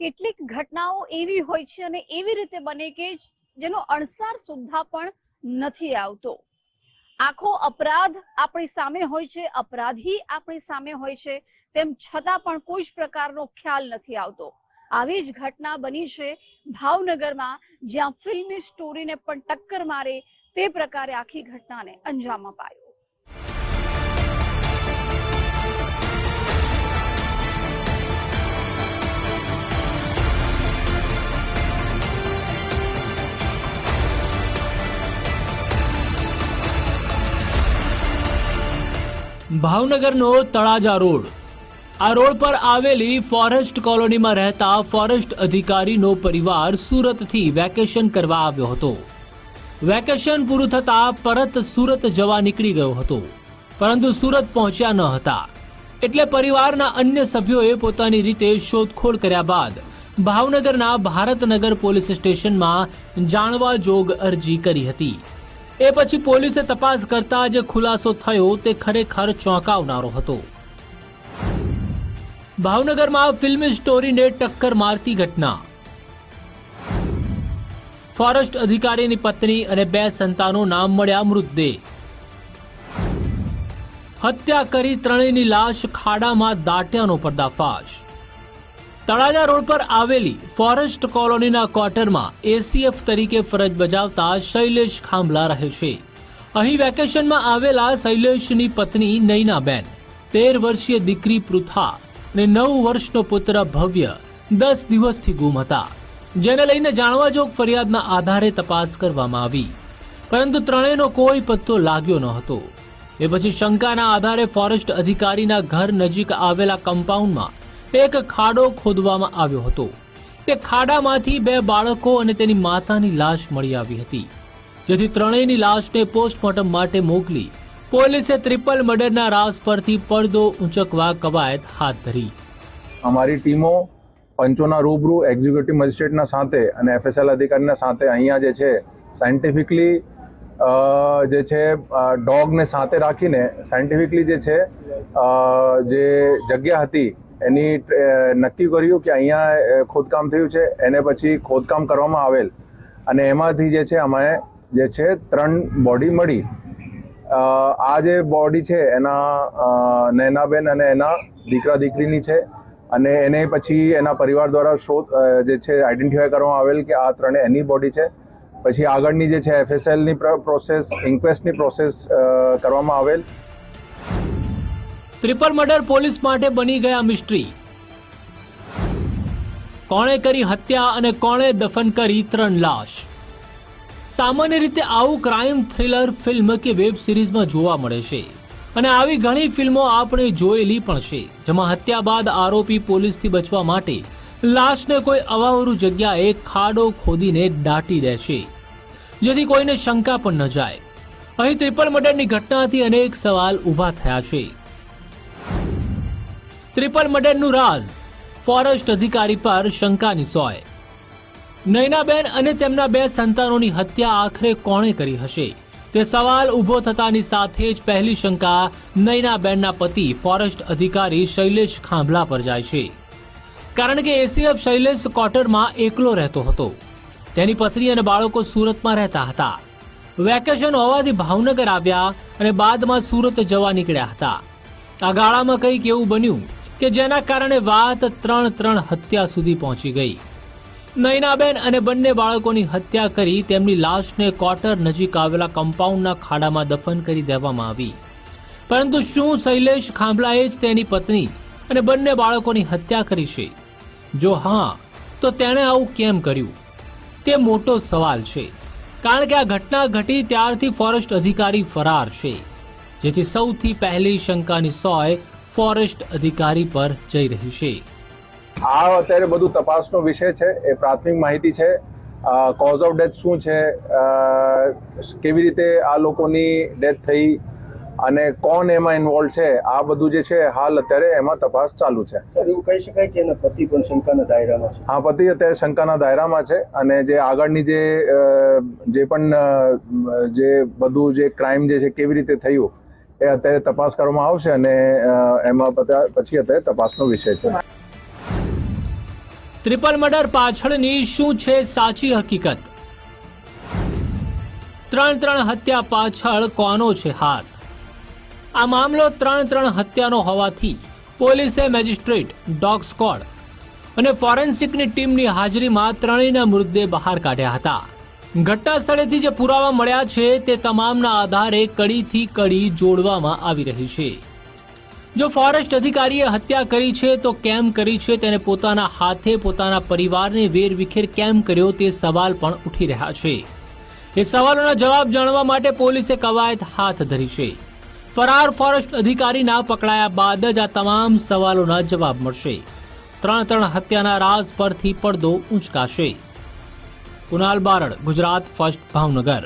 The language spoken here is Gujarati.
કેટલીક ઘટનાઓ એવી હોય છે અને એવી રીતે બને કે જેનો અણસાર સુદ્ધા પણ નથી આવતો. આખો અપરાધ આપણી સામે હોય છે, અપરાધી આપણી સામે હોય છે, તેમ છતાં પણ કોઈ જ પ્રકારનો ખ્યાલ નથી આવતો. આવી જ ઘટના બની છે ભાવનગરમાં, જ્યાં ફિલ્મી સ્ટોરીને પણ ટક્કર મારે તે પ્રકારે આખી ઘટનાને અંજામ અપાયો. ભાવનગરનો તળાજા રોડ. આ રોડ પર આવેલી ફોરેસ્ટ કોલોનીમાં રહેતા ફોરેસ્ટ અધિકારીનો પરિવાર સુરતથી વેકેશન કરવા આવ્યો હતો. વેકેશન પૂરું થતાં પરત સુરત જવા નીકળી ગયો હતો. પરંતુ સુરત પહોંચ્યા ન હતા. એટલે પરિવારના અન્ય સભ્યોએ પોતાની રીતે શોધખોળ કર્યા બાદ ભાવનગરના ભારતનગર પોલીસ સ્ટેશનમાં જાણવા જોગ અરજી કરી હતી. એ પછી પોલીસે તપાસ કરતા જે ખુલાસો થયો તે ખરેખર ચોંકાવનારો હતો. ભાવનગરમાં ફિલ્મી સ્ટોરીને ટક્કર મારતી ઘટના. ફોરેસ્ટ અધિકારીની પત્ની અને બે સંતાનોના મળ્યા મૃતદેહ. હત્યા કરી ત્રણેયની લાશ ખાડામાં દાટ્યાનો પર્દાફાશ. તળાજા રોડ પર આવેલી ફોરેસ્ટ કોલોનીના ક્વાર્ટરમાં એસીએફ તરીકે ફરજ બજાવતા શૈલેષ ખાંભલા રહે છે. અહીં વેકેશનમાં આવેલા શૈલેષની પત્ની નૈનાબેન, તેર વર્ષીય દીકરી પૃથા અને નવ વર્ષનો પુત્ર ભવ્ય દસ દિવસથી ગુમ હતા. જેને લઈને જાણવા જોગ ફરિયાદના આધારે તપાસ કરવામાં આવી. પરંતુ ત્રણેયનો કોઈ પત્તો લાગ્યો ન હતો. એ પછી શંકાના આધારે ફોરેસ્ટ અધિકારીના ઘર નજીક આવેલા કમ્પાઉન્ડમાં એક ખાડો ખોદવામાં આવ્યો હતો. તે ખાડામાંથી બે બાળકો અને તેની માતાની લાશ મળી આવી હતી. જેથી ત્રણેયની લાશને પોસ્ટમોર્ટમ માટે મોકલી પોલીસે ટ્રિપલ મર્ડરના રાસ પરથી પડદો ઊંચકવા કવાયત હાથ ધરી. અમારી ટીમો પંચોના રૂબરૂ એક્ઝિક્યુટિવ મજિસ્ટ્રેટના સાથે અને એફએસએલ અધિકારીના સાથે અહીંયા જે છે સાયન્ટિફિકલી જે છે ડોગને સાથે રાખીને સાયન્ટિફિકલી જે છે જે જગ્યા હતી એની નક્કી કર્યું કે અહીંયા ખોદકામ થયું છે, એને પછી ખોદકામ કરવામાં આવેલ. અને એમાંથી જે છે અમે જે છે, ત્રણ બોડી મળી. આ જે બોડી છે, એના નૈનાબેન અને એના દીકરા દીકરીની છે. અને એને પછી એના પરિવાર દ્વારા શોધ જે છે આઈડેન્ટિફાય કરવામાં આવેલ કે આ ત્રણે એની બોડી છે. પછી આગળની જે છે એફએસએલની પ્રોસેસ ઇન્ક્વેસ્ટની પ્રોસેસ કરવામાં આવેલ. ટ્રિપલ મર્ડર પોલીસ માટે બની ગયા મિસ્ટ્રી કોણે કરી હત્યા અને કોણે દફન કરી ત્રણ લાશ સામાન્ય રીતે આવું ક્રાઇમ થ્રિલર ફિલ્મ કે વેબ સિરીઝમાં જોવા મળે છે. અને આવી ઘણી ફિલ્મો આપણે જોયેલી પણ છે, જેમાં હત્યા બાદ આરોપી પોલીસથી બચવા માટે લાશને કોઈ અવાવરું જગ્યાએ ખાડો ખોદીને દાટી દે છે. જેથી કોઈને શંકા પણ ન જાય. અહીં ત્રિપલ મર્ડરની ઘટનાથી અનેક સવાલ ઊભા થયા છે. ટ્રિપલ મર્ડરનું રાઝ ફોરેસ્ટ અધિકારી પર શંકાની સોય. નૈનાબેન અને તેમના બે સંતાનોની હત્યા આખરે કોણે કરી હશે? તે સવાલ ઊભો થતાની સાથે જ પહેલી શંકા નૈનાબેનના પતિ ફોરેસ્ટ અધિકારી શૈલેષ ખાંભલા પર જાય છે. કારણ કે એસીએફ શૈલેષ ક્વાર્ટરમાં એકલો રહેતો હતો. તેની પત્ની અને બાળકો સુરતમાં રહેતા હતા. વેકેશન હોવાથી ભાવનગર આવ્યા અને બાદમાં સુરત જવા નીકળ્યા હતા. આ ગાળામાં કંઈક એવું બન્યું. કે જેના કારણે વાત ત્રણ ત્રણ હત્યા સુધી પહોંચી ગઈ. નૈનાબેન અને બંને બાળકોની હત્યા કરી તેમની લાશને ક્વાર્ટર નજીક આવેલા કમ્પાઉન્ડના ખાડામાં દફન કરી દેવામાં આવી. પરંતુ શું શૈલેષ ખાંભલાએ જ તેની પત્ની અને બંને બાળકોની હત્યા કરી છે? જો હા, તો તેણે આવું કેમ કર્યું? તે મોટો સવાલ છે. કારણ કે આ ઘટના ઘટી ત્યારથી ફોરેસ્ટ અધિકારી ફરાર છે. જેથી સૌથી પહેલી શંકાની સોય ફોરેસ્ટ અધિકારી પર જઈ રહી છે. આ અત્યારે બધું તપાસનો વિષય છે એ પ્રાથમિક માહિતી છે. કોઝ ઓફ ડેથ શું છે? કેવી રીતે આ લોકોની ડેથ થઈ અને કોણ એમાં ઇન્વોલ્વ છે? આ બધું જે છે હાલ અત્યારે એમાં તપાસ ચાલુ છે. સર એવું કહી શકાય કે એના પતિ પણ શંકાના દાયરામાં છે? હા પતિ અત્યારે શંકાના દાયરામાં છે અને જે આગળની જે જે પણ જે બધું જે ક્રાઇમ જે છે કેવી રીતે થયું એ અત્યારે તપાસ કરવામાં આવશે અને એમાં પછી અત્યારે તપાસનો વિષય છે. ટ્રિપલ મર્ડર પાછળની શું છે સાચી હકીકત? ત્રણ ત્રણ હત્યા પાછળ કોનો છે હાથ? આ મામલો ત્રણ ત્રણ હત્યાનો હોવાથી પોલીસે મેજિસ્ટ્રેટ ડોગ સ્કોડ અને ફોરેન્સિકની ટીમની હાજરીમાં ત્રણેયના મૃતદેહ બહાર કાઢ્યા હતા. ઘટના સ્થળેથી જે પુરાવા મળ્યા છે તે તમામના આધારે કડીથી કડી જોડવામાં આવી રહી છે. જો ફોરેસ્ટ અધિકારીએ હત્યા કરી છે તો કેમ કરી છે તેને પોતાના હાથે પોતાના પરિવારને વેરવિખેર કેમ કર્યો તે સવાલ પણ ઉઠી રહ્યા છે. એ સવાલોના જવાબ જાણવા માટે પોલીસે કવાયત હાથ ધરી છે. ફરાર ફોરેસ્ટ અધિકારીના પકડાયા બાદ જ આ તમામ સવાલોના જવાબ મળશે. ત્રણ ત્રણ હત્યાના રાઝ પરથી પડદો ઉંચકાશે. કુનાલ બારડ ગુજરાત ફર્સ્ટ ભાવનગર.